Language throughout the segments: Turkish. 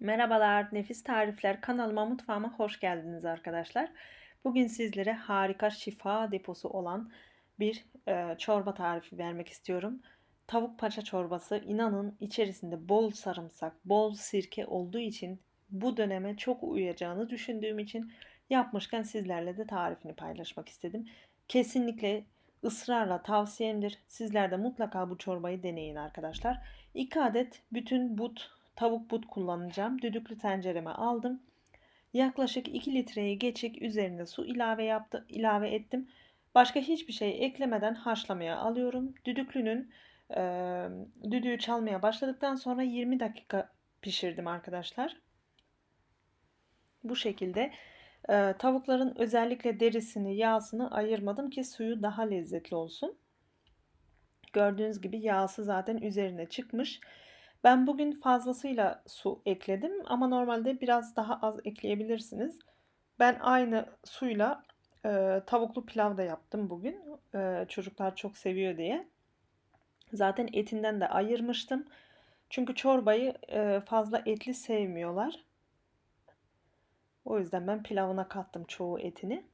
Merhabalar, Nefis Tarifler kanalıma mutfağıma hoş geldiniz arkadaşlar. Bugün sizlere harika şifa deposu olan bir e, çorba tarifi vermek istiyorum. Tavuk paça çorbası inanın içerisinde bol sarımsak, bol sirke olduğu için bu döneme çok uyacağını düşündüğüm için yapmışken sizlerle de tarifini paylaşmak istedim. Kesinlikle ısrarla tavsiyemdir. Sizler de mutlaka bu çorbayı deneyin arkadaşlar. 2 adet bütün but tavuk but kullanacağım. Düdüklü tencereme aldım. Yaklaşık 2 litreye geçik üzerine su ilave yaptı, ilave ettim. Başka hiçbir şey eklemeden haşlamaya alıyorum. Düdüklünün e, düdüğü çalmaya başladıktan sonra 20 dakika pişirdim arkadaşlar. Bu şekilde e, tavukların özellikle derisini, yağsını ayırmadım ki suyu daha lezzetli olsun. Gördüğünüz gibi yağsı zaten üzerine çıkmış. Ben bugün fazlasıyla su ekledim ama normalde biraz daha az ekleyebilirsiniz. Ben aynı suyla e, tavuklu pilav da yaptım bugün. E, çocuklar çok seviyor diye. Zaten etinden de ayırmıştım. Çünkü çorbayı e, fazla etli sevmiyorlar. O yüzden ben pilavına kattım çoğu etini.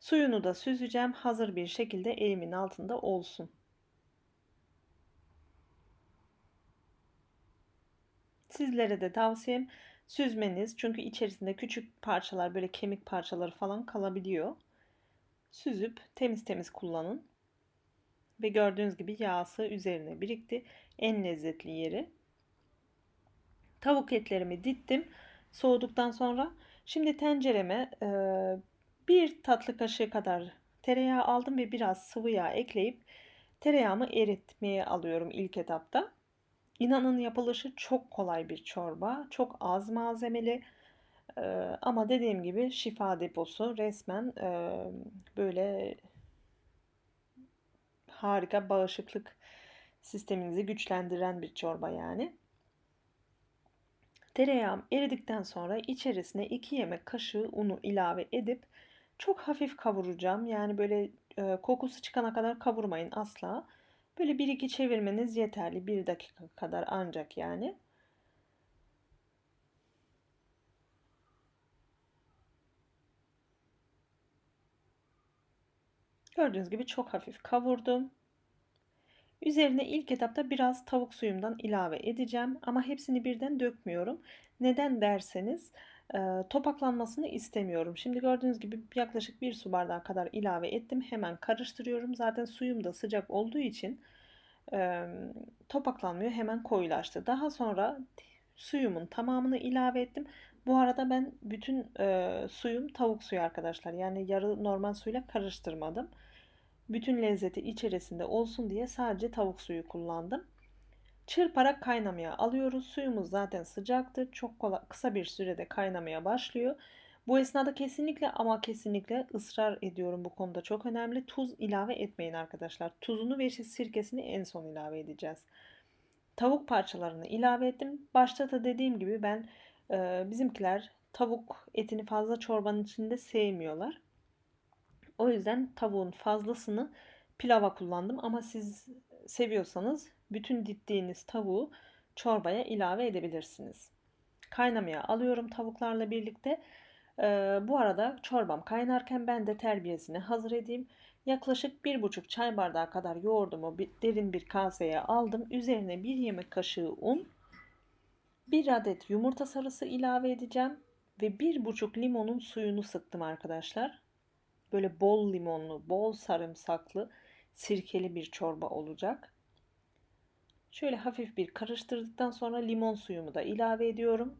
Suyunu da süzeceğim. Hazır bir şekilde elimin altında olsun. Sizlere de tavsiyem süzmeniz. Çünkü içerisinde küçük parçalar böyle kemik parçaları falan kalabiliyor. Süzüp temiz temiz kullanın. Ve gördüğünüz gibi yağsı üzerine birikti. En lezzetli yeri. Tavuk etlerimi dittim. Soğuduktan sonra şimdi tencereme e, bir tatlı kaşığı kadar tereyağı aldım ve biraz sıvı yağ ekleyip tereyağımı eritmeye alıyorum ilk etapta. İnanın yapılışı çok kolay bir çorba. Çok az malzemeli. Ee, ama dediğim gibi şifa deposu resmen e, böyle harika bağışıklık sisteminizi güçlendiren bir çorba yani. Tereyağım eridikten sonra içerisine 2 yemek kaşığı unu ilave edip çok hafif kavuracağım. Yani böyle e, kokusu çıkana kadar kavurmayın asla. Böyle bir iki çevirmeniz yeterli. Bir dakika kadar ancak yani. Gördüğünüz gibi çok hafif kavurdum. Üzerine ilk etapta biraz tavuk suyumdan ilave edeceğim ama hepsini birden dökmüyorum. Neden derseniz topaklanmasını istemiyorum. Şimdi gördüğünüz gibi yaklaşık bir su bardağı kadar ilave ettim. Hemen karıştırıyorum. Zaten suyum da sıcak olduğu için topaklanmıyor. Hemen koyulaştı. Daha sonra suyumun tamamını ilave ettim. Bu arada ben bütün e, suyum tavuk suyu arkadaşlar. Yani yarı normal suyla karıştırmadım. Bütün lezzeti içerisinde olsun diye sadece tavuk suyu kullandım. Çırparak kaynamaya alıyoruz. Suyumuz zaten sıcaktır. Çok kolay, kısa bir sürede kaynamaya başlıyor. Bu esnada kesinlikle ama kesinlikle ısrar ediyorum bu konuda çok önemli. Tuz ilave etmeyin arkadaşlar. Tuzunu ve sirkesini en son ilave edeceğiz. Tavuk parçalarını ilave ettim. Başta da dediğim gibi ben e, bizimkiler tavuk etini fazla çorbanın içinde sevmiyorlar. O yüzden tavuğun fazlasını pilava kullandım ama siz seviyorsanız bütün dittiğiniz tavuğu çorbaya ilave edebilirsiniz. Kaynamaya alıyorum tavuklarla birlikte. Ee, bu arada çorbam kaynarken ben de terbiyesini hazır edeyim. Yaklaşık 1,5 çay bardağı kadar yoğurdumu bir, derin bir kaseye aldım. Üzerine 1 yemek kaşığı un, 1 adet yumurta sarısı ilave edeceğim ve 1,5 limonun suyunu sıktım arkadaşlar. Böyle bol limonlu, bol sarımsaklı, sirkeli bir çorba olacak. Şöyle hafif bir karıştırdıktan sonra limon suyumu da ilave ediyorum.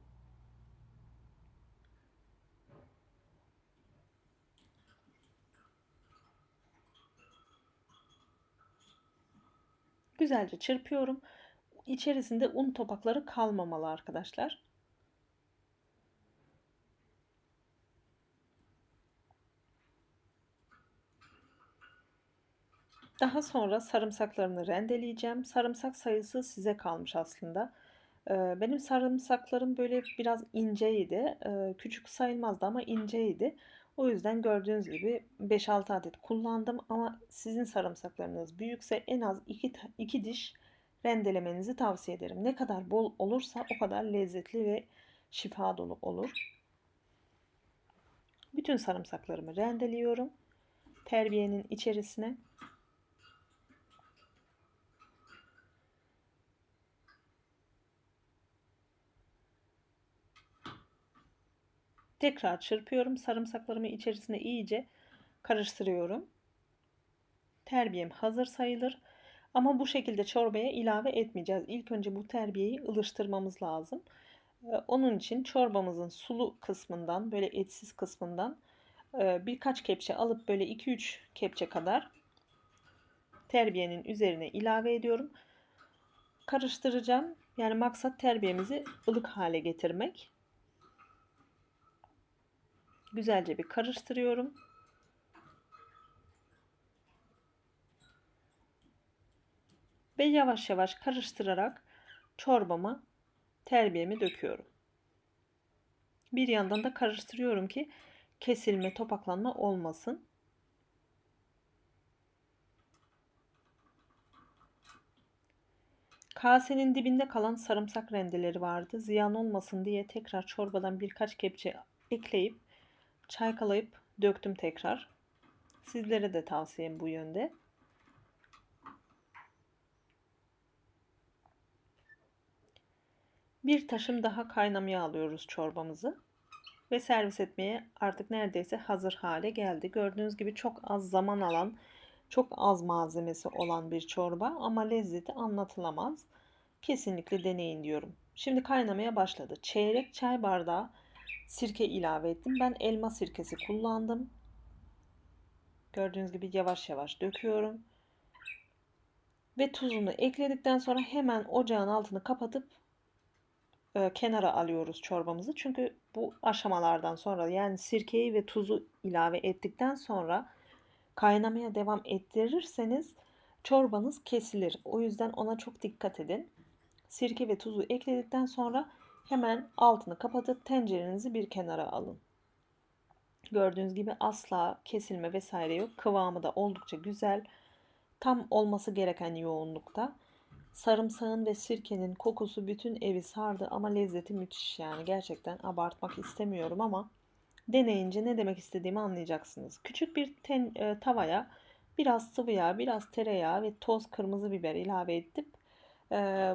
Güzelce çırpıyorum. İçerisinde un topakları kalmamalı arkadaşlar. Daha sonra sarımsaklarını rendeleyeceğim. Sarımsak sayısı size kalmış aslında. Benim sarımsaklarım böyle biraz inceydi. Küçük sayılmazdı ama inceydi. O yüzden gördüğünüz gibi 5-6 adet kullandım ama sizin sarımsaklarınız büyükse en az 2, 2 diş rendelemenizi tavsiye ederim. Ne kadar bol olursa o kadar lezzetli ve şifa dolu olur. Bütün sarımsaklarımı rendeliyorum. Terbiyenin içerisine. Tekrar çırpıyorum. Sarımsaklarımı içerisine iyice karıştırıyorum. Terbiyem hazır sayılır. Ama bu şekilde çorbaya ilave etmeyeceğiz. İlk önce bu terbiyeyi ılıştırmamız lazım. Ee, onun için çorbamızın sulu kısmından böyle etsiz kısmından e, birkaç kepçe alıp böyle 2-3 kepçe kadar terbiyenin üzerine ilave ediyorum. Karıştıracağım. Yani maksat terbiyemizi ılık hale getirmek. Güzelce bir karıştırıyorum. Ve yavaş yavaş karıştırarak çorbama terbiyemi döküyorum. Bir yandan da karıştırıyorum ki kesilme, topaklanma olmasın. Kasenin dibinde kalan sarımsak rendeleri vardı. Ziyan olmasın diye tekrar çorbadan birkaç kepçe ekleyip çaykalayıp döktüm tekrar. Sizlere de tavsiyem bu yönde. Bir taşım daha kaynamaya alıyoruz çorbamızı. Ve servis etmeye artık neredeyse hazır hale geldi. Gördüğünüz gibi çok az zaman alan, çok az malzemesi olan bir çorba ama lezzeti anlatılamaz. Kesinlikle deneyin diyorum. Şimdi kaynamaya başladı. Çeyrek çay bardağı sirke ilave ettim. Ben elma sirkesi kullandım. Gördüğünüz gibi yavaş yavaş döküyorum. Ve tuzunu ekledikten sonra hemen ocağın altını kapatıp e, kenara alıyoruz çorbamızı. Çünkü bu aşamalardan sonra yani sirkeyi ve tuzu ilave ettikten sonra kaynamaya devam ettirirseniz çorbanız kesilir. O yüzden ona çok dikkat edin. Sirke ve tuzu ekledikten sonra hemen altını kapatıp tencerenizi bir kenara alın. Gördüğünüz gibi asla kesilme vesaire yok. Kıvamı da oldukça güzel. Tam olması gereken yoğunlukta. Sarımsağın ve sirkenin kokusu bütün evi sardı ama lezzeti müthiş yani. Gerçekten abartmak istemiyorum ama deneyince ne demek istediğimi anlayacaksınız. Küçük bir ten, e, tavaya biraz sıvı yağ, biraz tereyağı ve toz kırmızı biber ilave edip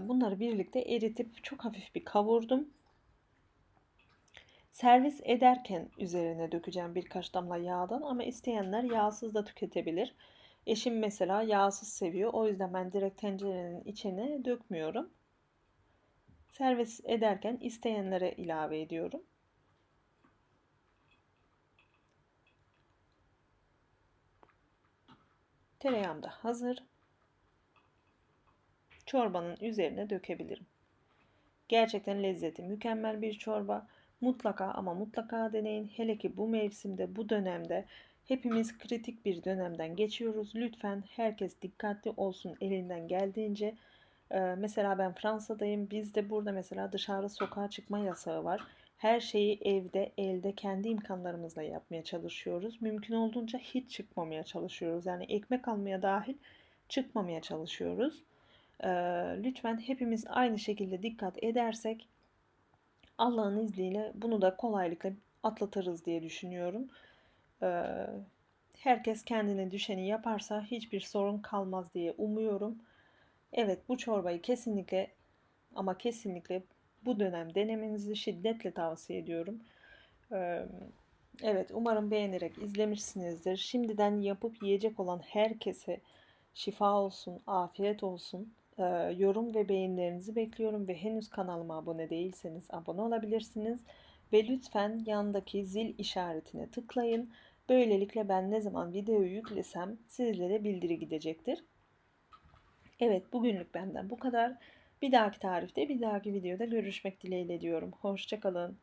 bunları birlikte eritip çok hafif bir kavurdum. Servis ederken üzerine dökeceğim birkaç damla yağdan ama isteyenler yağsız da tüketebilir. Eşim mesela yağsız seviyor. O yüzden ben direkt tencerenin içine dökmüyorum. Servis ederken isteyenlere ilave ediyorum. Tereyağım da hazır. Çorbanın üzerine dökebilirim. Gerçekten lezzeti mükemmel bir çorba. Mutlaka ama mutlaka deneyin. Hele ki bu mevsimde, bu dönemde Hepimiz kritik bir dönemden geçiyoruz. Lütfen herkes dikkatli olsun elinden geldiğince. Ee, mesela ben Fransa'dayım. Bizde burada mesela dışarı sokağa çıkma yasağı var. Her şeyi evde, elde, kendi imkanlarımızla yapmaya çalışıyoruz. Mümkün olduğunca hiç çıkmamaya çalışıyoruz. Yani ekmek almaya dahil çıkmamaya çalışıyoruz. Lütfen hepimiz aynı şekilde dikkat edersek Allah'ın izniyle bunu da kolaylıkla atlatırız diye düşünüyorum herkes kendine düşeni yaparsa hiçbir sorun kalmaz diye umuyorum. Evet bu çorbayı kesinlikle ama kesinlikle bu dönem denemenizi şiddetle tavsiye ediyorum. Evet umarım beğenerek izlemişsinizdir. Şimdiden yapıp yiyecek olan herkese şifa olsun, afiyet olsun. Yorum ve beğenilerinizi bekliyorum ve henüz kanalıma abone değilseniz abone olabilirsiniz. Ve lütfen yandaki zil işaretine tıklayın. Böylelikle ben ne zaman video yüklesem sizlere bildiri gidecektir. Evet bugünlük benden bu kadar. Bir dahaki tarifte bir dahaki videoda görüşmek dileğiyle diyorum. Hoşçakalın.